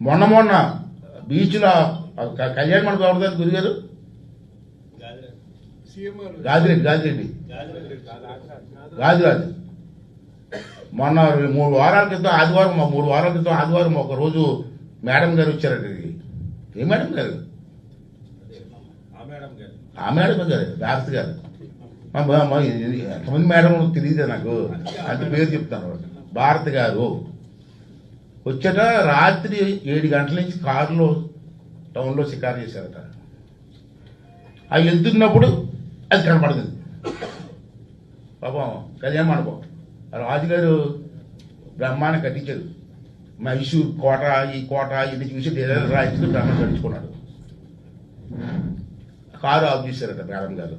మొన్న మొన్న బీచ్లో కళ్యాణ మండపం ఎవరిదారు గురిగారు? గాదిరెడ్డి గాదిరెడ్డి గాదిరాజు మొన్న మూడు వారాల క్రితం ఆదివారం మూడు వారాల క్రితం ఆదివారం ఒక రోజు మేడం గారు వచ్చారండి ఇది. ఏ మేడం గారు? ఆ మేడం గారు భారత్ గారు. ఎంతమంది మేడం తెలియదు నాకు. అంత పేరు చెప్తాను భారత్ గారు. వచ్చాక రాత్రి ఏడు గంటల నుంచి కారులో టౌన్లో షికారు చేశారట. అవి వెళ్తున్నప్పుడు అది కనపడుతుంది పాపం కళ్యాణ మండపం. ఆ రాజుగారు బ్రహ్మాన్ని కట్టించారు. మైసూర్ కోట ఈ కోట ఇది చూసి డైరెక్ట్ రాయించుకుని బ్రహ్మ కట్టించుకున్నాడు. కారు ఆఫ్ చేశారట మేడం గారు.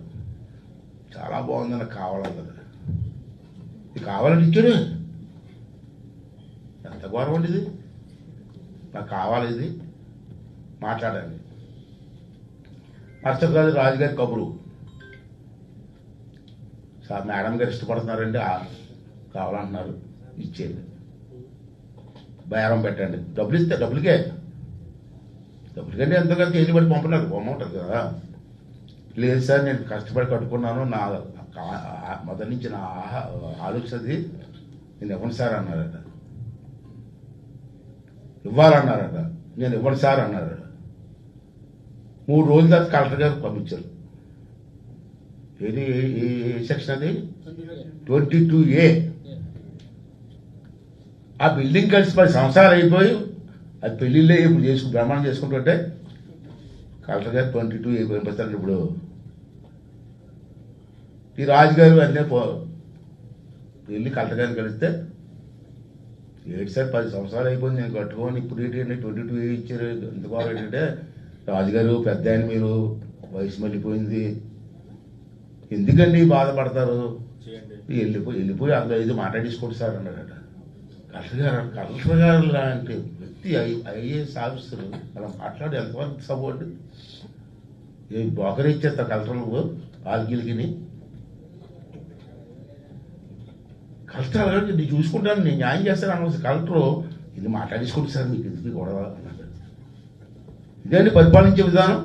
చాలా బాగుంది కావాలన్నది ఇది కావాలని ఇచ్చాడు. ఎంత గౌరవం అండి ఇది నాకు కావాలి ఇది. మాట్లాడాలి మరుసటి రోజు రాజుగారి కబురు. సార్ మేడం గారు ఇష్టపడుతున్నారండి కావాలంటున్నారు ఇచ్చేయండి. బేరం పెట్టండి. డబ్బులు ఇస్తే డబ్బులకే. డబ్బులకంటే ఎంతగా తేలి పడి పంపినారు బాగుంటుంది కదా. లేదు సార్ నేను కష్టపడి కట్టుకున్నాను నా మొదటి నుంచి నా ఆహా- ఆలోచన అది నేను ఇవ్వను సార్ అన్నారట. ఇవ్వాలన్నారట. నేను ఇవ్వను సార్ అన్నారట. మూడు రోజుల తర్వాత కలెక్టర్ గారు పంపించారు. ఏది ఏ సెక్షన్ అది? Twenty two A. ఆ బిల్డింగ్ కలిసి పది సంవత్సరాలు అయిపోయి అది పెళ్ళిళ్ళే ఇప్పుడు చేసుకు బ్రహ్మాండం చేసుకుంటుంటే కలెక్టర్ గారు ట్వంటీ టూ ఏ పంపిస్తారు ఇప్పుడు. ఈ రాజుగారు అన్నీ పో వెళ్ళి కలెక్టర్ గారిని కలిస్తే ఏడు సార్ పది సంవత్సరాలు అయిపోయింది. నేను కట్టుకొని ఇప్పుడు ఏంటంటే ట్వంటీ టూ ఇచ్చారు. ఎందుకు ఏంటంటే రాజుగారు పెద్ద ఆయన మీరు వయసు మళ్ళీపోయింది. ఎందుకండి బాధపడతారు? వెళ్ళిపోయి వెళ్ళిపోయి అందులో ఇది మాట్లాడేసుకోండి సార్ అన్నాడట కలెక్టర్ గారు కలెక్టర్ గారు లాంటి వ్యక్తి ఐఏఎస్ ఆఫీసర్ అలా మాట్లాడి ఎంతవరకు సపోర్ట్ ఏ బోకరి ఇచ్చేస్తా కలెక్టర్ నువ్వు ఆల్గిలికి కలెక్టర్ నేను చూసుకుంటాను నేను న్యాయం చేస్తాను అన్న కలెక్టర్ ఇది మాట్లాడేసుకోండి సార్ మీకు ఎందుకు గొడవ అన్నాడు పరిపాలించే విధానం?